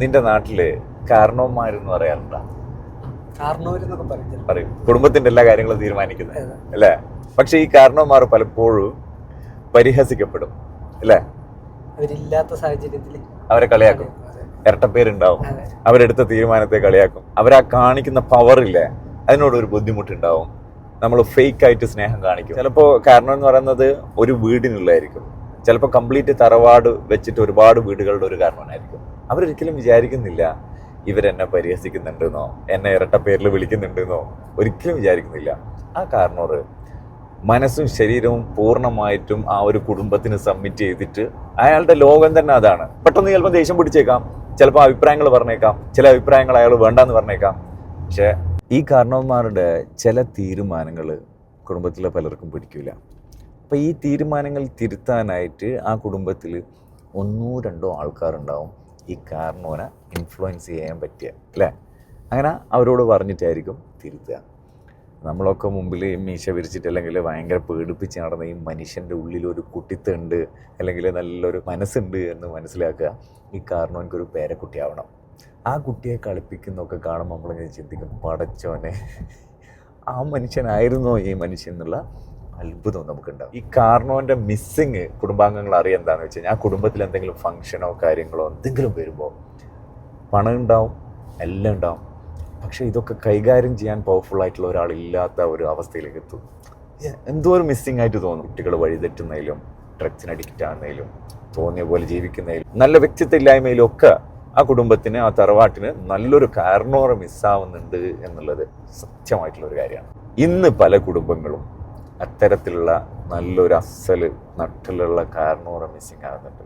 നിന്റെ നാട്ടിൽ കാരണവന്മാരെന്ന് പറയാറുണ്ടോ കാരണവരെന്നൊക്കെ പറയും പറയും. കുടുംബത്തിന്റെ എല്ലാ കാര്യങ്ങളും തീരുമാനിക്കുന്നത്. അല്ലേ? പക്ഷെ ഈ കാരണവന്മാർ പലപ്പോഴും പരിഹസിക്കപ്പെടും. അല്ലേ? അവരില്ലാത്ത സാഹചര്യത്തിൽ അവരെ കളിയാക്കും. ഇരട്ടപ്പേരുണ്ടാവും. അവരെടുത്ത തീരുമാനത്തെ കളിയാക്കും. അവരാ കാണിക്കുന്ന പവർ ഇല്ലേ അതിനോടൊരു ബുദ്ധിമുട്ടുണ്ടാവും. നമ്മൾ ഫേക്ക് ആയിട്ട് സ്നേഹം കാണിക്കും. ചിലപ്പോൾ കാരണം എന്ന് പറയുന്നത് ഒരു വീടിനുള്ളതായിരിക്കും. ചിലപ്പോൾ കംപ്ലീറ്റ് തറവാട് വെച്ചിട്ട് ഒരുപാട് വീടുകളുടെ ഒരു കാരണവനായിരിക്കും. അവരൊരിക്കലും വിചാരിക്കുന്നില്ല ഇവരെന്നെ പരിഹസിക്കുന്നുണ്ടെന്നോ എന്നെ ഇരട്ട പേരിൽ വിളിക്കുന്നുണ്ടെന്നോ ഒരിക്കലും വിചാരിക്കുന്നില്ല. ആ കാരണോട് മനസ്സും ശരീരവും പൂർണമായിട്ടും ആ ഒരു കുടുംബത്തിന് സബ്മിറ്റ് ചെയ്തിട്ട് അയാളുടെ ലോകം തന്നെ അതാണ്. പെട്ടെന്ന് ചിലപ്പോൾ ദേഷ്യം പിടിച്ചേക്കാം ചിലപ്പോൾ അഭിപ്രായങ്ങൾ പറഞ്ഞേക്കാം ചില അഭിപ്രായങ്ങൾ അയാൾ വേണ്ടെന്ന് പറഞ്ഞേക്കാം. പക്ഷേ ഈ കാരണവന്മാരുടെ ചില തീരുമാനങ്ങൾ കുടുംബത്തിലെ പലർക്കും പിടിക്കില്ല അപ്പോൾ ഈ തീരുമാനങ്ങൾ തിരുത്താനായിട്ട് ആ കുടുംബത്തിൽ ഒന്നോ രണ്ടോ ആൾക്കാരുണ്ടാവും. ഈ കാർണോനെ ഇൻഫ്ലുവൻസ് ചെയ്യാൻ പറ്റിയ അല്ലേ? അങ്ങനെ അവരോട് പറഞ്ഞിട്ടായിരിക്കും തിരുത്തുക. നമ്മളൊക്കെ മുമ്പിൽ മീശ വിരിച്ചിട്ട് അല്ലെങ്കിൽ ഭയങ്കര പേടിപ്പിച്ച് നടന്ന ഈ മനുഷ്യന്റെ ഉള്ളിൽ ഒരു കുട്ടിത്തുണ്ട് അല്ലെങ്കിൽ നല്ലൊരു മനസ്സുണ്ട് എന്ന് മനസ്സിലാക്കുക ഈ കാരണം എനിക്കൊരു പേരക്കുട്ടിയാവണം. ആ കുട്ടിയെ കളിപ്പിക്കുന്നൊക്കെ കാണുമ്പോൾ നമ്മളിങ്ങനെ ചിന്തിക്കും പടച്ചോനെ ആ മനുഷ്യനായിരുന്നോ ഈ മനുഷ്യൻ എന്നുള്ള അത്ഭുതം നമുക്കുണ്ടാവും. ഈ കാർണോന്റെ മിസ്സിങ് കുടുംബാംഗങ്ങൾ അറിയാൻ എന്താണെന്ന് വെച്ച് കഴിഞ്ഞാൽ ആ കുടുംബത്തിൽ എന്തെങ്കിലും ഫംഗ്ഷനോ കാര്യങ്ങളോ എന്തെങ്കിലും വരുമ്പോൾ പണം ഉണ്ടാവും എല്ലാം ഉണ്ടാവും. പക്ഷെ ഇതൊക്കെ കൈകാര്യം ചെയ്യാൻ പവർഫുൾ ആയിട്ടുള്ള ഒരാളില്ലാത്ത ഒരു അവസ്ഥയിലേക്ക് എത്തും. എന്തോ ഒരു മിസ്സിങ് ആയിട്ട് തോന്നും. കുട്ടികൾ വഴിതെറ്റുന്നതിലും ഡ്രഗ്സിന് അഡിക്റ്റ് ആകുന്നതിലും തോന്നിയ പോലെ ജീവിക്കുന്നതിലും. നല്ല വ്യക്തിത്വ ഇല്ലായ്മയിലും ഒക്കെ ആ കുടുംബത്തിന് ആ തറവാട്ടിന് നല്ലൊരു കാരണോറ മിസ്സാവുന്നുണ്ട് എന്നുള്ളത് സത്യമായിട്ടുള്ള ഒരു കാര്യമാണ്. ഇന്ന് പല കുടുംബങ്ങളും അത്തരത്തിലുള്ള നല്ലൊരു അസൽ നട്ടിലുള്ള കാരണോറ മിസ്സിങ് ആകുന്നുണ്ട്.